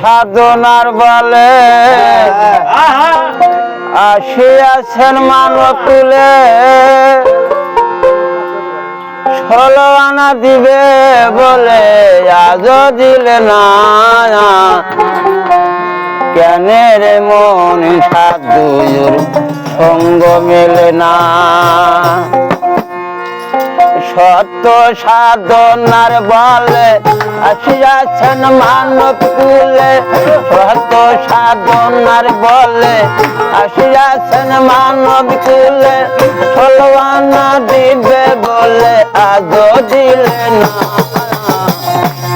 সাধনার বলে। আসিয়াছেন মানব তুলে ষোলো আনা দিবে বলে আজ দিলে না। কেন রে মন সাধুর সঙ্গ মেলে না। সত্য সাধনার বলে আসিয়াছেন মানব কুলে। সত্য সাধনার বলে আসিয়াছেন মানব কুলে। সলওয়ানা দিবে বলে আজও দিলে না।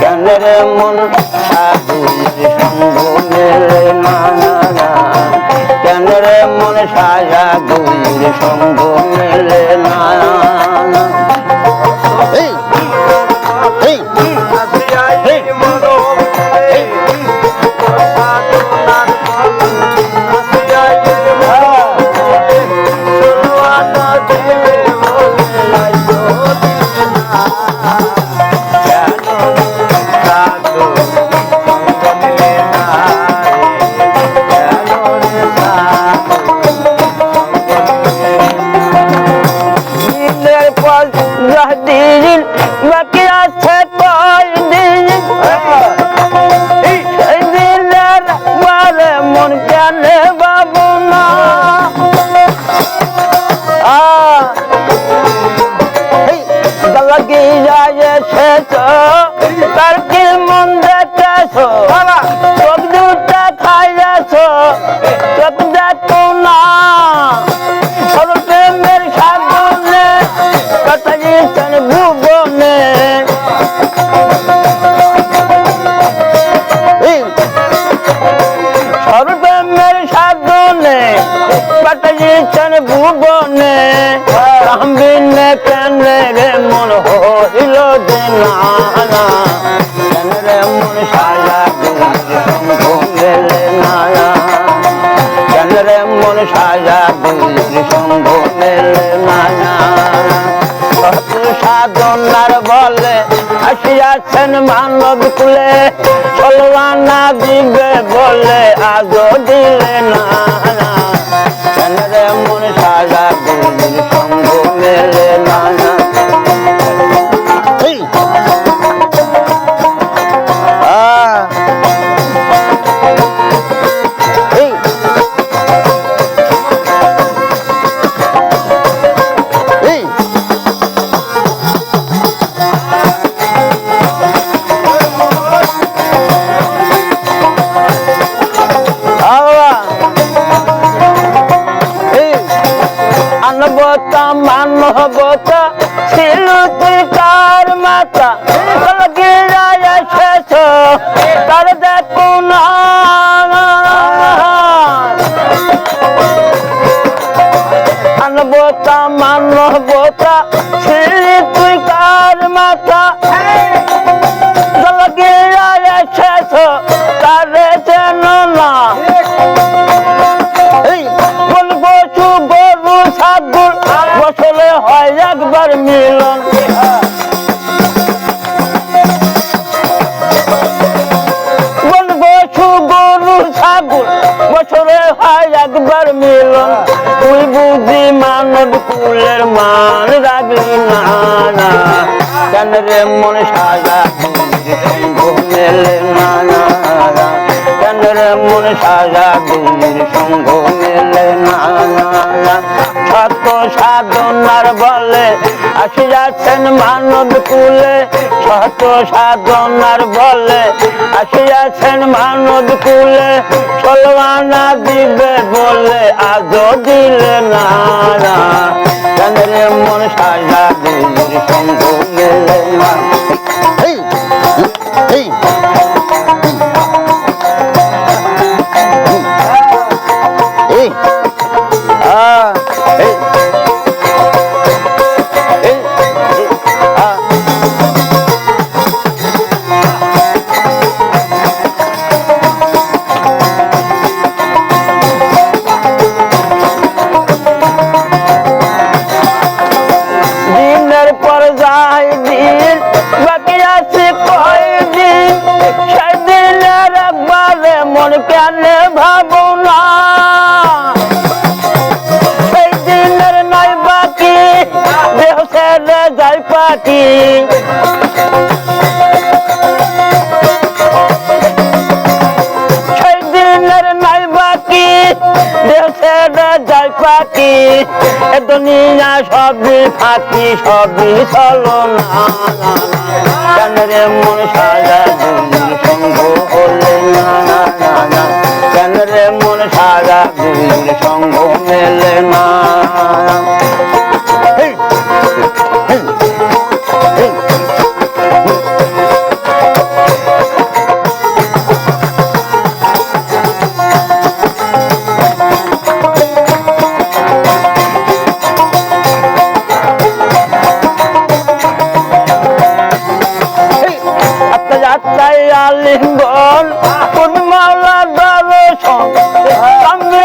কেন রে মন সাধুর সঙ্গ মেলে না। কেন রে মন সাজা গুলির সঙ্গ মেলে মন দিয়েছেন ভুবনে রামবিনে কেন রে মন সাধনার বলে, আসিয়াছেন মানব কুলে চলবানা দিবে বলে, আজও দিলে না মন গুলির সঙ্গ মেলে না? আনবতা মানবতা ছিল তুই কার মাতা গিরায় শেষ তার দেখো না আনবতা মানবতা। ছাগল বছরে হয় একবার মিলন। তুই বুঝি মানব কুলের মান রাখলি না কেন রে মন সাজা মেলে না। কেন রে মন সাজা সঙ্গ মেলে সাধনার বলে, আসি যাচ্ছেন মানব কুলে শত সাধনার বলে। আসি যাচ্ছেন মানব কুলে সলমানা দিবে বলে আজ দিলে না মন সাজা দিল সঙ্গ ছেড়ে যায় পাখি এ দুনিয়া সবই ফাঁকি, সবই চলো না রে মন সাজা দুনির সঙ্গ হলে না কেন রে মন সাজা সঙ্গ মেলে না। যাত্রায় আলিঙ্গন কোন দর্শন সামনে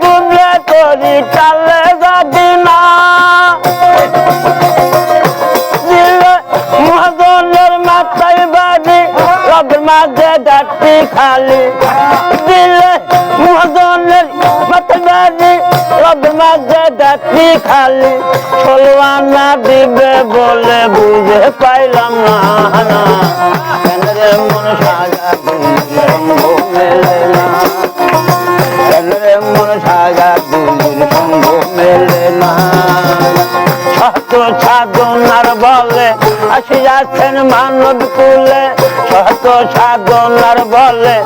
ডুবলে করি চালে যাবি না। দিলে মহাজনের মাথায় বাড়ি রবের মাঝে ডাকটি খালি। দিলে মহাজনের মাথায় বাড়ি রবের মাঝে ডাকটি খালি। দিবে বলে বুঝে পাইলাম না সাধনার বলে আসি যাচ্ছেন মানব কুলে। শত সাধনার বলে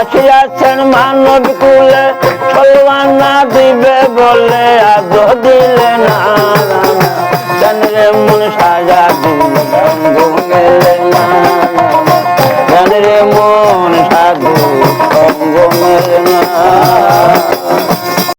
আসি যাচ্ছেন মানব কুলে। সলমানা দিবে বলে, আজ দিলে না কেন মন সাজা রঙ্গ মেলে না কেন রে মন সাধু